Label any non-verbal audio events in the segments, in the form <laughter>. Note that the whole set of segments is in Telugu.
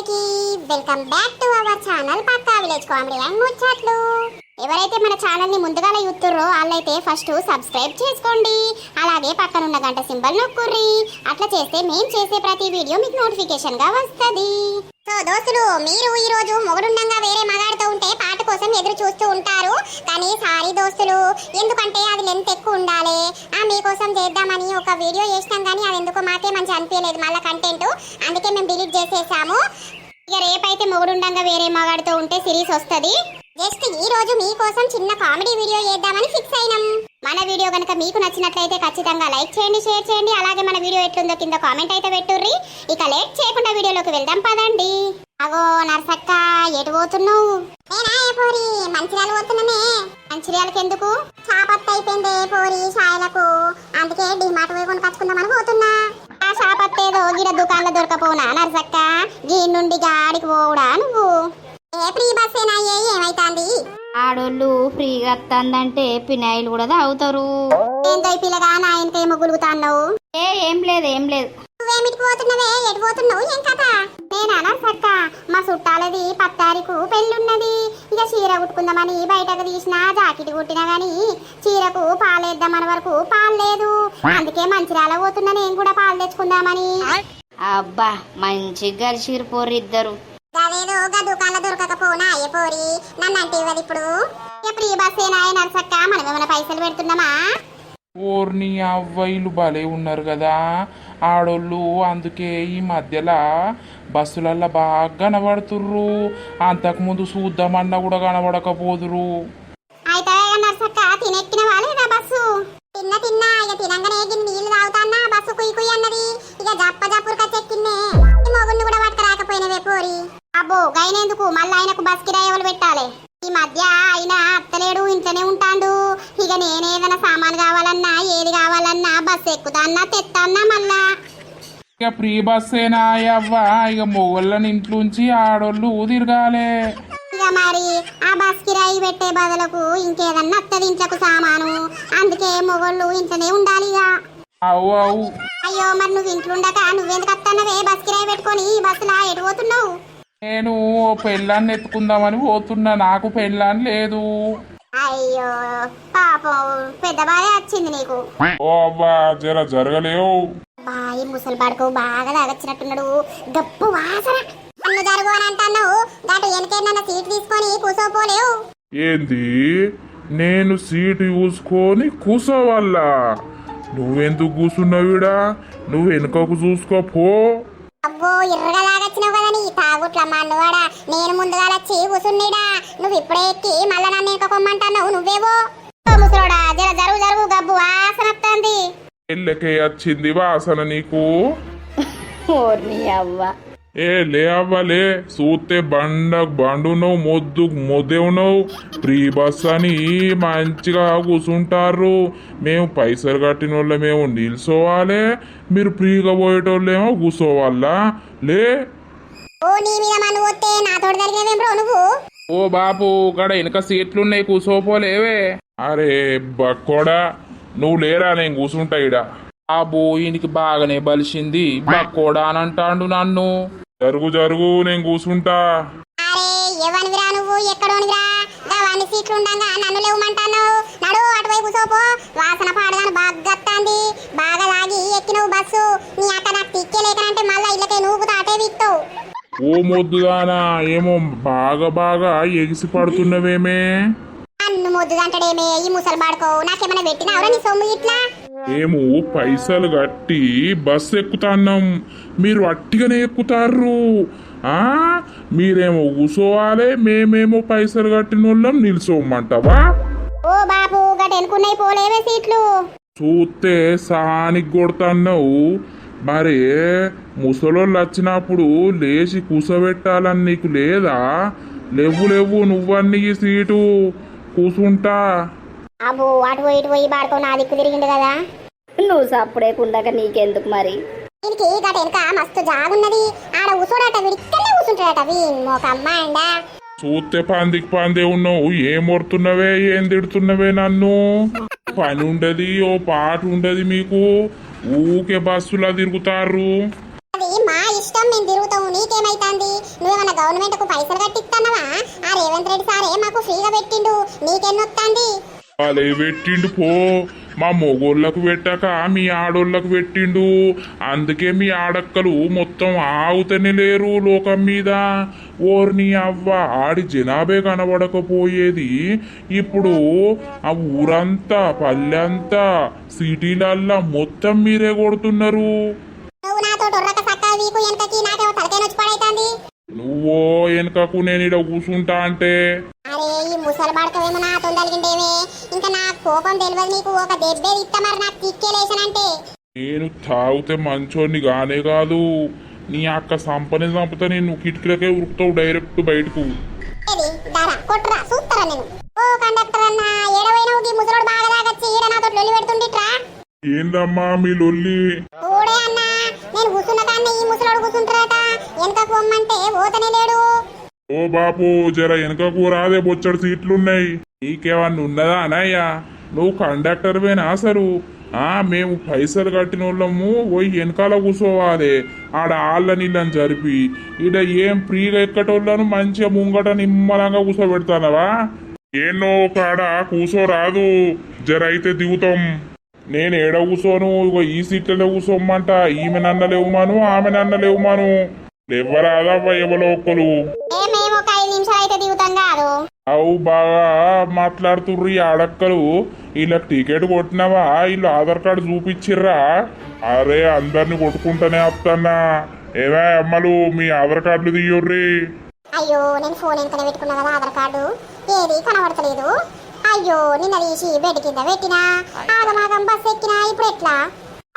అందరికీ welcome back to our channel Pakka village comedy and ముచ్చట్లు. ఎవరైతే మన ఛానల్ని ముందుగా చూస్తుర్రో వాళ్ళైతే ఫస్ట్ సబ్స్క్రైబ్ చేసుకోండి. అలాగే పక్కనున్న గంట సింబల్ నొక్కుర్రి. అట్లా చేస్తే మేము చేసే ప్రతి వీడియో మీకు నోటిఫికేషన్గా వస్తది. సో దోస్తులు మీరు ఈ రోజు కోసం ఎదురు చూస్తూ ఉంటారు. కానీ సారీ దోస్తులు ఎందుకంటే అది లెంత్ ఎక్కువ ఉండాలి. ఆ మీకోసం చేద్దామని ఒక వీడియో చేసినాం కానీ అది ఎందుకో మాకే మంచి అనిపించలేదు మళ్ళీ కంటెంట్ అందుకే మేము డిలీట్ చేసేసాము. ఇక రేపైతే మొగుడుండంగా వేరే మగాడితో ఉంటే సిరీస్ వస్తది. జస్ట్ ఈ రోజు మీకోసం చిన్న కామెడీ వీడియో చేద్దామని ఫిక్స్ అయినాం. మన వీడియో కనుక మీకు నచ్చినట్లయితే ఖచ్చితంగా లైక్ చేయండి షేర్ చేయండి. అలాగే మన వీడియో ఎట్లుందో కింద కామెంట్ అయితే పెట్టుర్రి. ఇక లేట్ చేయకుండా వీడియోలోకి వెళ్దాం పదండి. అగో నర్సక్క ఎటు పోతున్నావు? నేనా ఏ పోరి మంచిర్యాల పోతున్నానే. మంచిర్యాలకి ఎందుకు చాపత్త అయిపోయింది పోరి సాయలకు అందుకే డిమార్ట్ పోయి కొనుకొచ్చుకుందామని పోతున్నా. ఆ షాపత్తేదో గిడ దుకాణంలో దొరకపోనా నర్సక్క? గీ నుండి గాడికి పోవుడా నువ్వు? ఏ ఫ్రీ బస్ ఏనా ఏ ఏమైతాంది? ఆడోళ్ళు ఫ్రీగా వస్తుందంటే పినాయిలు కూడా తాగుతారు. ఏందో ఈ పిల్లగా నాయనకేమో గులుగుతాన్నావు ఏ ఏం లేదు ఏం లేదు. పోతున్నావే ఎటు పోతున్నావు ఏం కథ? నేనా నర్సక్క మా చుట్టాలది పత్తారికు పెళ్ళున్నది. ఇక చీర కుట్టుకుందామని బయటకు తీసిన జాకెట్ కుట్టినా గాని చీరకు పాలేద్దామని వరకు పాలు లేదు అందుకే మంచిర్యాల పోతున్నా నేను కూడా పాలు తెచ్చుకుందామని. అబ్బా మంచిగా కలిసిరు పోరు ఇద్దరు. గదేదో గా దుకాణంలో దొరకకపోనా అయ్య పోరి? నన్ను అంటే ఇవ్వదు ఇప్పుడు. ఇక ఫ్రీ బస్ ఏనా నర్సక్క మనం ఏమైనా పైసలు పెడుతున్నామా? ఓర్ని అవ్వయిలు భలే ఉన్నారు కదా. ఆడోళ్ళు అందుకే ఈ మధ్యలో బస్సులల్లో బాగా కనబడుతుర్రు. అంతకుముందు చూద్దామన్నా కూడా కనబడకపోదురు. అయితే నర్సక్క తినెక్కిన వాళ్ళేదా బస్సు? తిన్న తిన్నా ఇక తినంగానే గిన్ని నీళ్ళు తాగుతాన్నా బస్సు కుయ్యి కుయ్యి అన్నది. ఇక జప్ప జప్పురుక చెక్కిన్నే ఈ మొగుడిని కూడా పట్టుకురాకపోయినవే పోరి. అబ్బో గైనేందుకు? మళ్ళీ ఆయనకు బస్ కిరాయి ఎవరు పెట్టాలి? ఈ మధ్య ఆయన అత్తలేడు ఇంట్లోనే ఉంటాడు. ఇక నేనేదైనా సామాన్ కావాలన్నా ఏది కావాలన్నా బస్ ఎక్కుతాన్నా తెస్తాన్నా మళ్ళా. ఇక ఫ్రీ బస్సేనా అవ్వ ఇక మొగళ్ళని ఇంట్లోంచి ఆడోళ్ళు తిరగాలే ఇక మరి ఆ బస్ కిరాయి పెట్టే బదులకు ఇంకేదన్నా అత్తది ఇంట్లోకి సామాను. అందుకే మొగోళ్ళు ఇంట్లోనే ఉండాలి ఇక. అవు అవు. అయ్యో మరి నువ్వు ఇంట్లో ఉండక నువ్వెందుకు వస్తానవే బస్ కిరాయి పెట్టుకొని బస్సులా ఎటు పోతున్నావు? నేను ఓ పెళ్ళాన్ని ఎత్తుకుందామని పోతున్నా నాకు పెళ్ళాన్ని లేదు. అయ్యో పాపం పెద్ద బాధ వచ్చింది నీకు. ఓ జర జరగలేవు. బాయి ముసలి పడుకో బాగా తాగొచ్చినట్టున్నాడు. గప్పు వాసన. నన్ను జరుగు అని అంటున్నావు. దాటు వెనకేనన్న సీట్ తీసుకొని కూసోపోలేవు. ఏంది? నేను సీటు చూసుకొని కూసోవాలా? నువ్వెందుకు కూసున్నావిడా నువ్వు వెనుకకు చూసుకోపో. అబ్బో ఎర్రగా లాగొచ్చినావు కదా నీ తాగుట్ల మన్నువాడా నేను ముందుగా వచ్చి కూసున్నీడా నువ్వు ఇప్పుడే ఎక్కి మళ్ళా నన్ను ఎక్కకొమ్మంటున్నావు నువ్వేవో? ముసలోడా జర జరుగు జరుగు గబ్బు వాసన వస్తుంది ఎల్లకే వచ్చింది వాసన నీకు? ఓర్ని అవ్వ. ఏ లే అవ్వలే చూస్తే బండ బండున్నావు మొద్దు మొద్దే ఉన్నావు ఫ్రీ బస్ అని మంచిగా కూర్చుంటారు మేము పైసలు కట్టిన వాళ్ళ మేము నిల్చోవాలి మీరు ఫ్రీగా పోయేటోళ్ళేమో కూర్చోవాలా లే. ఓ నీ మీద మన్ను వస్తే నాతోటి జరిగేదేం బ్రో నువ్వు? ఓ బాపు ఇక్కడ వెనక సీట్లున్నాయి కూసోపోలేవే. అరే బక్కోడా నువ్వు లేరా నేను కూర్చుంటా ఈడ. ఆ బోయినికి బాగానే బలిసింది. బక్కోడా అని అంటాండు నన్ను. జరుగు జరుగు నేను కూర్చుంటా అరే ఎవనివిరా నువ్వు? ఎక్కడోనివిరా? గవాన్ని సీట్లు ఉండంగా నన్ను నడు కూసోపో వాసన పాడగాను బాగా వస్తాంది బాగా లాగి ఎక్కినవు బస్సు. నీ అక్క నాకు తిక్కే లేకనంటే మళ్ళా ఇళ్ళకే నువ్వు ఓ ఏమో బాగా బాగా ఎగిసి పడుతున్నవేమే. నన్ను ముద్దుదంటడేమే ఈ ముసలి బాడుకో. నాకేమైనా పెట్టినావురా నీ సొమ్ము ఇట్లా? మేము పైసలు కట్టి బస్సు ఎక్కుతాన్నాం. మీరు అట్టిగానే ఎక్కుతారు ఆ? మీరేమో కూసోవాలి మేమేమో పైసలు కట్టిన వాళ్ళం నిల్చోమంటావా? ఓ బాబు పోలేవే సీట్లు. చూస్తే సహానికి కొడుతున్నావు. మరి ముసలోళ్ళు వచ్చినప్పుడు లేచి కూసబెట్టాలని నీకు లేదా? లేవు లేవు నువ్వన్నీ సీటు. కూసుంటా. అబ్బో అటు పోయి ఇటు పోయి బాడుకో నా దిక్కు తిరిగిండు కదా. నువ్వు సప్పుడే కుండక నీకెందుకు మరి? దీనికి గట వెనక మస్తు జాగున్నది. ఆడ కూసోడట విడిక్కనే కూసుంటాడట ఒక అమ్మాయిండా చూస్తే పందికి పందే ఉన్నావు ఏం మొరుతున్నవే ఏం తిడుతున్నవే నన్ను? పని ఉండది ఓ పాట ఉండది మీకు. ఊకే బస్సులా తిరుగుతారు అది మా ఇష్టం మేము తిరుగుతాము నీకేమైతుంది గవర్నమెంట్కు పైసలు కట్టిస్తున్నావా ఆ రేవంత్ రెడ్డి సారే మాకు ఫ్రీగా పెట్టిండు నీకెన్నొత్తాంది వాళ్ళే పెట్టిండు పో. మా మొగోళ్ళకు పెట్టాక మీ ఆడోళ్ళకు పెట్టిండు. అందుకే మీ ఆడక్కలు మొత్తం ఆగుతనే లేరు లోకం మీద. ఓర్ని అవ్వ ఆడి జనాభే కనబడకపోయేది. ఇప్పుడు ఆ ఊరంతా పల్లెంతా సిటీలల్లా మొత్తం మీరే కొడుతున్నారు. నువ్వు వెనకకి నేను ఇక్కడ కూర్చుంటా అంటే. ముసలి పడకవేమో నా తొందరగిండేమే ఇంకా నా కోపం తెలియదు నీకు. ఒక దెబ్బే ఇస్తా మరి నాకు తిక్కేలేసానంటే నేను తాగితే మంచోడిని గానే కాదు. నీ అక్క సంపని చంపితే నేను కిటికీలకే ఉరుకుతావు డైరెక్ట్ బయటకు. ఏది? దారా కొట్టురా చూస్తారా నేను ఓ కండక్టర్ అన్న ఏడవైన ఈ ముసలోడు బాగా తాగచ్చి ఈడ నాతో లొల్లి పెడుతుండిట్రా? ఏందమ్మా మీ లొల్లి? నేను కూర్చున్న దాన్ని ఈ ముసలోడు కూర్చుంటారట వెనకకు పొమ్మంటే పోతనే లేడు. ఓ బాపు జర వెనుకకు రాదే బొచ్చడు సీట్లున్నాయి. నీకేమన్నా ఉన్నదా అనయ్యా నువ్వు కండక్టర్ పోయినా సరు ఆ మేము పైసలు కట్టిన వాళ్ళము పోయి వెనకాల కూర్చోవాలి ఆడ ఆళ్ళ నీళ్ళని జరిపి. ఈడ ఏం ఫ్రీగా ఎక్కటోళ్ళను మంచిగా ముంగట నిమ్మలంగా కూర్చోబెడతానవా ఏనో కాడ కూర్చోరాదు జర అయితే దిగుతాం. నేను ఏడ కూర్చోను ఇగో ఈ సీట్లలో కూర్చోమ్మంట ఈమె నన్న లేవుమాను ఆమె నన్న లేవుమాను ఎవరాదవ్వ ఎవలో ఒక్కరు ఏ మేము ఒక ఐదు నిమిషాలు అయితే దిగుతాం కాదు అవు బాగా మాట్లాడుతుర్రు ఈ ఆడక్కలు. వీళ్ళకి టికెట్ కొట్టినావా? వీళ్ళు ఆధార్ కార్డు చూపించిర్రా? అరే అందరిని కొట్టుకుంటానే వస్తానా ఏమే అమ్మలు మీ ఆధార్ కార్డులు తీయుర్రి. అయ్యో నేను ఫోన్ వెనకనే పెట్టుకున్నా కదా ఆధార్ కార్డు. ఏది కనబడతలేదు. అయ్యో నిన్న తీసి బెడ్ కింద పెట్టినా. ఆగమాగం బస్ ఎక్కినా ఇప్పుడు ఎట్లా?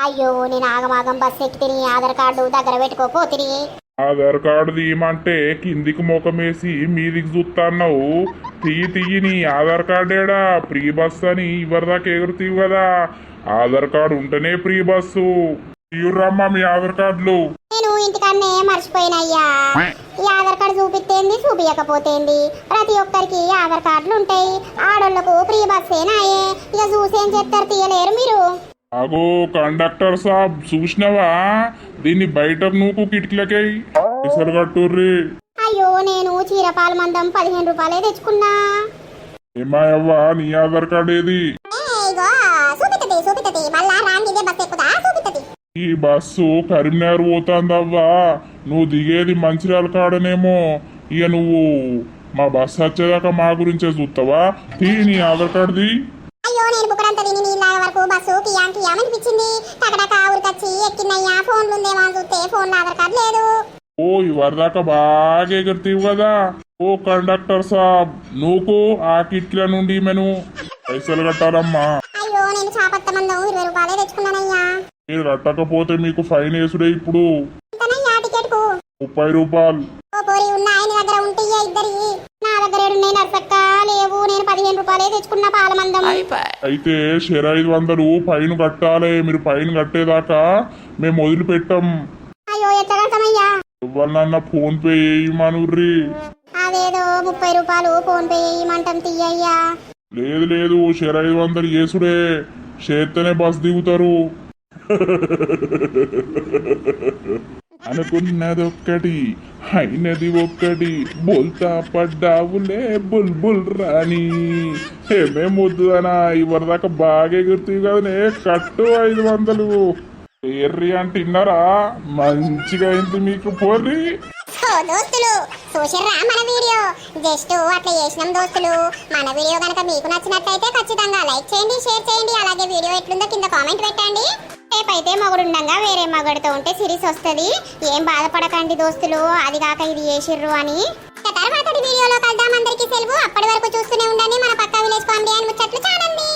అయ్యో నేను ఆగమాగం బస్ ఎక్కితే ఆధార్ కార్డు దగ్గర పెట్టుకోపోతిని ఆధార్ కార్డు తీయమంటే కిందికి ముఖమేసి మీదికి చూస్తాన్నావు తీయి తీయి నీ ఆధార్ కార్డేడా ప్రీ బస్ అని ఇవరిదాకా ఎగురుతీవు కదా. ఆధార్ కార్డు ఉంటేనే ప్రీ బస్సు. తీయురమ్మా మీ ఆధార్ కార్డులు. నేను ఇంటికన్నే మర్చిపోయినయ్యా. ఈ ఆధార్ కార్డు చూపిస్తేంది చూపించకపోతేంది ప్రతి ఒక్కరికి ఆధార్ కార్డులు ఉంటాయి. ఆడోళ్ళకు ప్రీ బస్సేనాయే. ఇక చూసేం చెప్తారు తీయలేరు మీరు? అగో కండక్టర్ సాబ్ చూసినావా? దీన్ని బయటకు నువ్వు కిటికీలకే ఇసరు కట్టుర్రి. అయ్యో నేను చీరపాల మందం పదిహేను రూపాయలే తెచ్చుకున్నా. ఏమాయవ్వా నీ ఆధార్ కార్డు ఏది? ఈ బస్సు కరీంనగర్ పోతాందవ్వా. నువ్వు దిగేది మంచిర్యాల కాడనేమో. ఇక నువ్వు మా బస్సు వచ్చేదాకా మా గురించే చూస్తావా తీ నీ ఆధార్ కార్డుది నీళ్ళ వరకు బస్సు కియాం కియాం అనిపించింది టకటక ఊరికొచ్చి ఎక్కిందయ్యా. ఫోన్లు ఉందేమో అని చూస్తే ఫోన్లో ఆధార్ కార్డు లేదు. ఓ ఇవరిదాకా బాగా ఎగురుతీవు కదా. ఓ కండక్టర్ సాబ్ నువ్వు ఆ కిట్ల నుండి మెను. పైసలు కట్టాలమ్మా. అయ్యో నేను చాపత్త మందం ఇరవై రూపాయలే తెచ్చుకున్నానయ్యా. మీరు కట్టకపోతే మీకు ఫైన్ వేసుడే ఇప్పుడు. ముప్పై రూపాయలు. ఏడున్నాయి నర్సక్క లేవు నేను పదిహేను రూపాయలే తెచ్చుకున్న పాల మందం అయితే షెర ఐదు వందలు ఫైన్ కట్టాలి మీరు ఫైన్ కట్టేదాకా మేము వదిలిపెట్టాం. అయ్యో ఎట్లా కడతామయ్యా ఎవరినన్నా ఫోన్ పే చేయమనుర్రి అదేదో ముప్పై రూపాయలు ఫోన్ పే చేయమంటాం తీయ్యా లేదు లేదు షెర ఐదు వందలు చేసుడే. చేస్తేనే బస్ దిగుతారు. <laughs> అనుకున్నదొక్కటి అయినది ఒక్కటి బోల్తా పడ్డావులే బుల్ బుల్ రాణి ఏమే ముద్దుదనా ఇవరిదాకా బాగా ఎగురుతాయి కదనే కట్టు ఐదు వందలు. ఎర్రి అంటే తిన్నారా? మంచిగా అయింది మీకు పోర్రి. దోస్తులు చూసిర్రా మన వీడియో. జస్ట్ అట్లా చేసినాం దోస్తులు. మన వీడియో కనుక మీకు నచ్చినట్లయితే ఖచ్చితంగా లైక్ చేయండి షేర్ చేయండి. అలాగే వీడియో ఎట్లుందో కింద కామెంట్ పెట్టండి. రేపు అయితే మగుడుండగా వేరే మగుడితో ఉంటే సిరీస్ వస్తుంది. ఏం బాధపడకండి దోస్తులు అది కాక ఇది చేసిర్రు అని. తర్వాత వీడియోలో కలుద్దాం అందరికీ సెలవు. అప్పటి వరకు చూస్తూనే ఉండండి. మన పక్క విలేజ్ కామెడీ అని ముచ్చట్లు చాలండి.